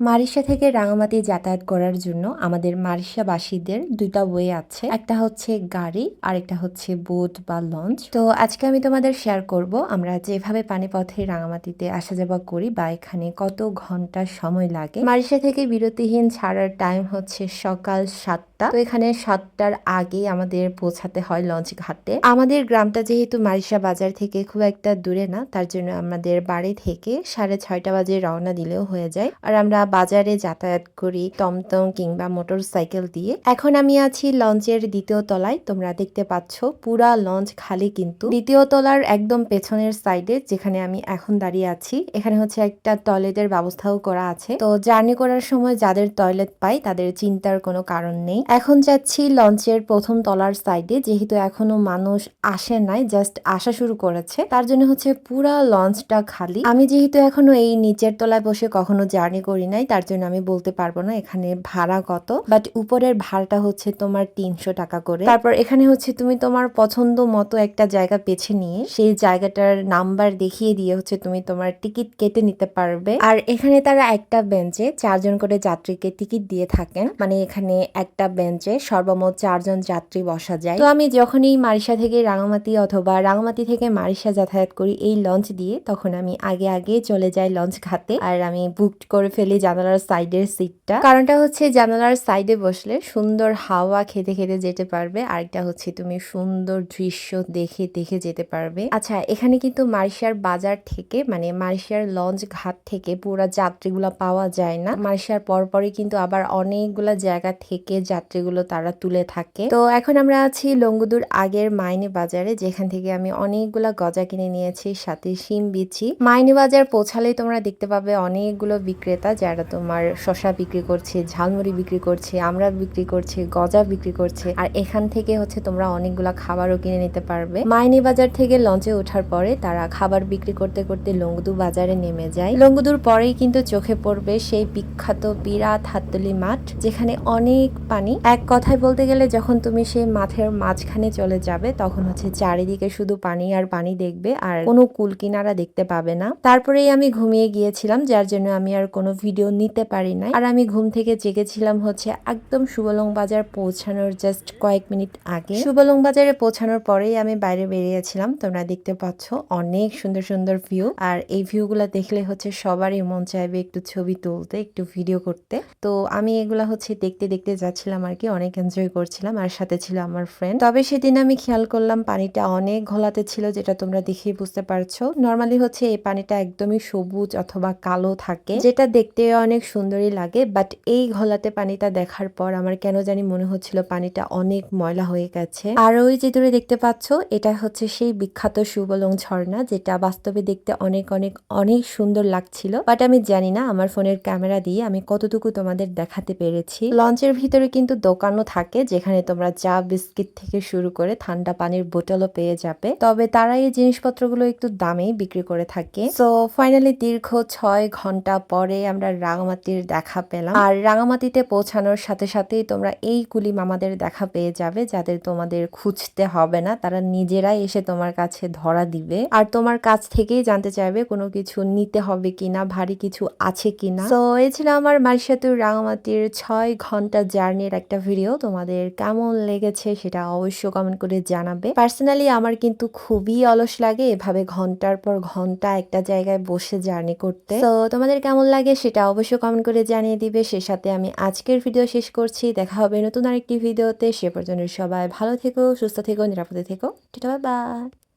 মারিশা থেকে রাঙামাটি যাতায়াত করার জন্য আমাদের মারিশাবাসীদের দুইটা ওয়ে আছে। একটা হচ্ছে গাড়ি আর একটা হচ্ছে বোট বা লঞ্চ তো আজকে আমি তোমাদের শেয়ার করব, আমরা যেভাবে পানিপথে রাঙামাটিতে আসা যাওয়া করি বা এখানে কত ঘণ্টা সময় লাগে। মারিশা থেকে বিরতিহীন ছাড়ার টাইম হচ্ছে সকাল সাতটা। তো এখানে সাতটার আগে আমাদের পৌঁছাতে হয় লঞ্চ ঘাটে। আমাদের গ্রামটা যেহেতু মারিশা বাজার থেকে খুব একটা দূরে না, তার জন্য আমাদের বাড়ি থেকে সাড়ে ছয়টা বাজে রওনা দিলেও হয়ে যায়। আর আমরা বাজারে যাতায়াত করি, টমটম কিংবা মোটর সাইকেল দিয়ে। এখন আমি আছি লঞ্চের দ্বিতীয় তলায়। তোমরা দেখতে পাচ্ছ পুরা লঞ্চ খালি কিন্তু। দ্বিতীয় তলার একদম পেছনের সাইডে যেখানে আমি এখন দাঁড়িয়ে আছি, এখানে হচ্ছে একটা টয়লেটের ব্যবস্থাও করা আছে। তো জার্নি করার সময় যাদের টয়লেট পাই, তাদের চিন্তার কোনো কারণ নেই। এখন যাচ্ছি লঞ্চের প্রথম তলার সাইডে যেহেতু এখনও মানুষ আসে নাই জাস্ট আসা শুরু করেছে। তার জন্য হচ্ছে পুরা লঞ্চটা খালি। আমি যেহেতু এখনও এই নিচের তলায় বসে কখনো জার্নি করি নাই, তার জন্য আমি বলতে পারব না এখানে ভাড়া কত। বাট উপরের ভাড়াটা হচ্ছে তোমার তিনশো টাকা করে। তারপর এখানে হচ্ছে তুমি তোমার পছন্দ মতো একটা জায়গা বেছে নিয়ে, সেই জায়গাটার নাম্বার দেখিয়ে দিয়ে হচ্ছে তুমি তোমার টিকিট কেটে নিতে পারবে। আর এখানে তারা একটা বেঞ্চে চারজন করে যাত্রীকে টিকিট দিয়ে থাকেন। মানে এখানে একটা বেঞ্চে সর্বমোট চারজন যাত্রী বসা যায়। তো আমি যখনই মারিশা থেকে রাঙামাটি অথবা রাঙামাটি থেকে মারিশা যাতায়াত করি এই লঞ্চ দিয়ে, তখন আমি আগে আগে চলে যাই লঞ্চ ঘাটে। আর আমি বুক করে ফেলি জানালার সাইডের সিটটা কারণটা হচ্ছে জানালার সাইডে বসলে সুন্দর হাওয়া খেতে খেতে যেতে পারবে। আরেকটা হচ্ছে তুমি সুন্দর দৃশ্য দেখে দেখে যেতে পারবে। আচ্ছা এখানে কিন্তু মারিশার বাজার থেকে মানে মারিশার লঞ্চ ঘাট থেকে পুরো যাত্রীগুলো পাওয়া যায় না। মারিশার পরপরই কিন্তু আবার অনেকগুলা জায়গা থেকে যাত্রীগুলো তারা তুলে থাকে। তো এখন আমরা আছি লঙ্গুদুর আগের মাইনে বাজারে, যেখান থেকে আমি অনেকগুলা গজা কিনে নিয়েছি, সাথে শিম বিচি মাইনে বাজার পৌঁছালেই তোমরা দেখতে পাবে অনেকগুলো বিক্রেতা যারা তোমার শশা বিক্রি করছে, ঝালমুড়ি বিক্রি করছে, আমরা বিক্রি করছে, গজা বিক্রি করছে, আর এখান থেকে হচ্ছে তোমরা অনেকগুলা খাবারও কিনে নিতে পারবে। মাইনি বাজার থেকে লঞ্চে ওঠার পরে তারা খাবার বিক্রি করতে করতে লঙ্গুদু বাজারে নেমে যায়। লঙ্গুদুর পরেই কিন্তু চোখে পড়বে সেই বিখ্যাত বিরাট হাততলি মাঠ, যেখানে অনেক পানি। এক কথায় বলতে গেলে যখন তুমি সেই মাঠের মাঝখানে চলে যাবে, তখন হচ্ছে চারিদিকে শুধু পানি আর পানি দেখবে, আর কোনো কুল কিনারা দেখতে পাবে না। তারপরেই আমি ঘুমিয়ে গিয়েছিলাম, যার জন্য আমি আর কোনো ভিডিও নিতে পারি নাই। আর আমি ঘুম থেকে জেগেছিলাম হচ্ছে একদম সুবলং বাজার পৌঁছানোর জাস্ট কয়েক মিনিট আগে। সুবলং বাজারে পৌঁছানোর পরেই আমি বাইরে বেরিয়েছিলাম, তোমরা দেখতে পাচ্ছ অনেক সুন্দর সুন্দর ভিউ আর এই ভিউগুলো দেখলে হচ্ছে সবারই মন চাইবে একটু ছবি তুলতে, একটু ভিডিও করতে। তো আমি এগুলা হচ্ছে দেখতে দেখতে যাচ্ছিলাম আর কি, অনেক এনজয় করছিলাম। আর সাথে ছিল আমার ফ্রেন্ড তবে সেদিন আমি খেয়াল করলাম পানিটা অনেক ঘোলাতে ছিল, যেটা তোমরা দেখেই বুঝতে পারছ। নর্মালি হচ্ছে এই পানিটা একদমই সবুজ অথবা কালো থাকে, যেটা দেখতে অনেক সুন্দরই লাগে বাট এই ঘোলাতে পানিটা দেখার পর আমার কেন জানি মনে হচ্ছিল পানিটা অনেক ময়লা হয়ে গেছে। আর ওই যে দূরে দেখতে পাচ্ছ, এটা হচ্ছে সেই বিখ্যাত সুবলং ঝর্ণা, যেটা বাস্তবে দেখতে অনেক অনেক অনেক সুন্দর লাগছিল। বাট আমি জানি না, আমার ফোনের ক্যামেরা দিয়ে আমি কতটুকু তোমাদের দেখাতে পেরেছি। লঞ্চের ভিতরে কিন্তু দোকানও থাকে, যেখানে তোমরা চা, বিস্কিট থেকে শুরু করে ঠান্ডা পানির বোতলও পেয়ে যাবে। তবে তারা এই জিনিসপত্রগুলো একটু দামেই বিক্রি করে থাকে। সো ফাইনালি দীর্ঘ ছয় ঘণ্টা পরে আমরা রাঙামাটির দেখা পেলাম। আর রাঙামাটিতে পৌঁছানোর সাথে সাথেই তোমরা এই কুলি মামাদের দেখা পেয়ে যাবে, যাদের তোমাদের খুঁজতে হবে না। তারা নিজেরাই এসে তোমার কাছে ধরা দিবে। আর তোমার কাছ থেকেই জানতে চাইবে কোনো কিছু নিতে হবে কিনা, ভারী কিছু আছে কিনা। তো এই ছিল আমার মারিশাতুর রাঙামাটির ছয় ঘণ্টা জার্নির একটা ভিডিও। তোমাদের কেমন লেগেছে সেটা অবশ্যই কমেন্ট করে জানাবে। পার্সোনালি আমার কিন্তু খুবই অলস লাগে এভাবে ঘণ্টার পর ঘণ্টা একটা জায়গায় বসে জার্নি করতে। তো তোমাদের কেমন লাগে সেটা অবশ্যই কমেন্ট করে জানিয়ে দিবে। সে সাথে আমি আজকের ভিডিও শেষ করছি। দেখা হবে নতুন আরেকটি ভিডিওতে সে পর্যন্ত সবাই ভালো থেকো, সুস্থ থেকো, নিরাপদে থেকো। Tata bye